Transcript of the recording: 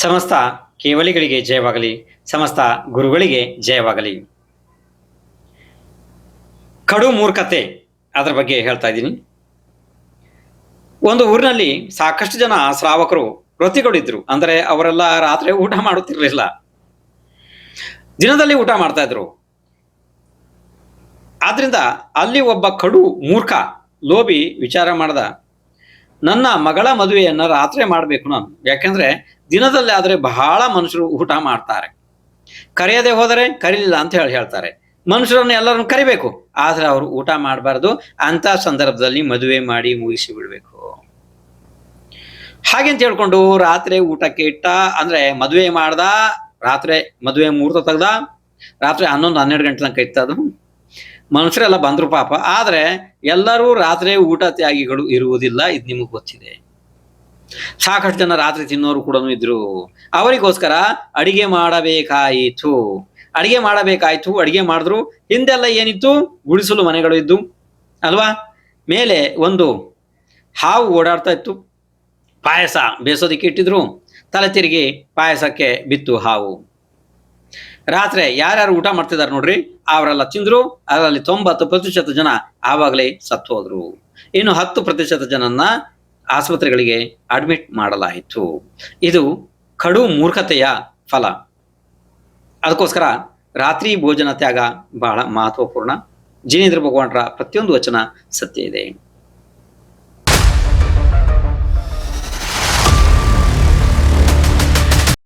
ಸಮಸ್ತ ಕೇವಲಿಗಳಿಗೆ ಜಯವಾಗಲಿ, ಸಮಸ್ತ ಗುರುಗಳಿಗೆ ಜಯವಾಗಲಿ. ಕಡು ಮೂರ್ಖತೆ ಅದರ ಬಗ್ಗೆ ಹೇಳ್ತಾ ಇದ್ದೀನಿ. ಒಂದು ಊರಿನಲ್ಲಿ ಸಾಕಷ್ಟು ಜನ ಶ್ರಾವಕರು ವೃತ್ತಿಗಳಿದ್ರು ಅಂದರೆ ಅವರೆಲ್ಲ ರಾತ್ರಿ ಊಟ ಮಾಡುತ್ತಿರಲಿಲ್ಲ. ದಿನದಲ್ಲಿ ಊಟ ಮಾಡ್ತಾ ಇದ್ರು. ಆದ್ರಿಂದ ಅಲ್ಲಿ ಒಬ್ಬ ಕಡು ಮೂರ್ಖ ಲೋಬಿ ವಿಚಾರ ಮಾಡ್ದ ನನ್ನ ಮಗಳ ಮದುವೆಯನ್ನ ರಾತ್ರಿ ಮಾಡಬೇಕು ನಾನು. ಯಾಕೆಂದ್ರೆ ದಿನದಲ್ಲಿ ಆದರೆ ಬಹಳ ಮನುಷ್ಯರು ಊಟ ಮಾಡ್ತಾರೆ. ಕರೆಯದೆ ಹೋದರೆ ಕರೀಲಿಲ್ಲ ಅಂತ ಹೇಳಿ ಹೇಳ್ತಾರೆ. ಮನುಷ್ಯರನ್ನು ಎಲ್ಲರನ್ನು ಕರಿಬೇಕು. ಆದ್ರೆ ಅವರು ಊಟ ಮಾಡಬಾರ್ದು. ಅಂತ ಸಂದರ್ಭದಲ್ಲಿ ಮದುವೆ ಮಾಡಿ ಮುಗಿಸಿ ಬಿಡ್ಬೇಕು. ಹಾಗೆಂತ ಹೇಳ್ಕೊಂಡು ರಾತ್ರಿ ಊಟಕ್ಕೆ ಇಟ್ಟ, ಅಂದ್ರೆ ಮದುವೆ ಮಾಡ್ದ, ರಾತ್ರಿ ಮದುವೆ ಮುಹೂರ್ತ ತೆಗ್ದ, ರಾತ್ರಿ ಹನ್ನೊಂದು ಹನ್ನೆರಡು ಗಂಟೆ ತನಕ ಇತ್ತದು ಮನುಷ್ಯರೆಲ್ಲ ಬಂದ್ರು ಪಾಪ. ಆದ್ರೆ ಎಲ್ಲರೂ ರಾತ್ರಿ ಊಟ ತ್ಯಾಗಿಗಳು ಇರುವುದಿಲ್ಲ, ಇದು ನಿಮಗೆ ಗೊತ್ತಿದೆ. ಸಾಕಷ್ಟು ಜನ ರಾತ್ರಿ ತಿನ್ನೋರು ಕೂಡ ಇದ್ರು. ಅವರಿಗೋಸ್ಕರ ಅಡಿಗೆ ಮಾಡಬೇಕಾಯಿತು. ಅಡಿಗೆ ಮಾಡಬೇಕಾಯ್ತು, ಅಡಿಗೆ ಮಾಡಿದ್ರು. ಹಿಂದೆಲ್ಲ ಏನಿತ್ತು? ಗುಡಿಸಲು ಮನೆಗಳು ಇದ್ದು, ಅಲ್ವಾ? ಮೇಲೆ ಒಂದು ಹಾವು ಓಡಾಡ್ತಾ ಇತ್ತು. ಪಾಯಸ ಬೇಸೋದಕ್ಕೆ ಇಟ್ಟಿದ್ರು. ತಲೆ ತಿರುಗಿ ಪಾಯಸಕ್ಕೆ ಬಿತ್ತು ಹಾವು. ರಾತ್ರಿ ಯಾರ್ಯಾರು ಊಟ ಮಾಡ್ತಿದ್ದಾರೆ ನೋಡ್ರಿ, ಅವರೆಲ್ಲ ತಿಂದ್ರು, ಅದರಲ್ಲಿ ತೊಂಬತ್ತು ಪ್ರತಿಶತ ಜನ ಆವಾಗಲೇ ಸತ್ತು ಹೋದ್ರು ಇನ್ನು ಹತ್ತು ಪ್ರತಿಶತ ಜನನ್ನ ಆಸ್ಪತ್ರೆಗಳಿಗೆ ಅಡ್ಮಿಟ್ ಮಾಡಲಾಯಿತು. ಇದು ಕಡು ಮೂರ್ಖತೆಯ ಫಲ. ಅದಕ್ಕೋಸ್ಕರ ರಾತ್ರಿ ಭೋಜನ ತ್ಯಾಗ ಬಹಳ ಮಹತ್ವಪೂರ್ಣ. ಜಿನೇಂದ್ರ ಭಗವಾನರ ಪ್ರತಿಯೊಂದು ವಚನ ಸತ್ಯ ಇದೆ.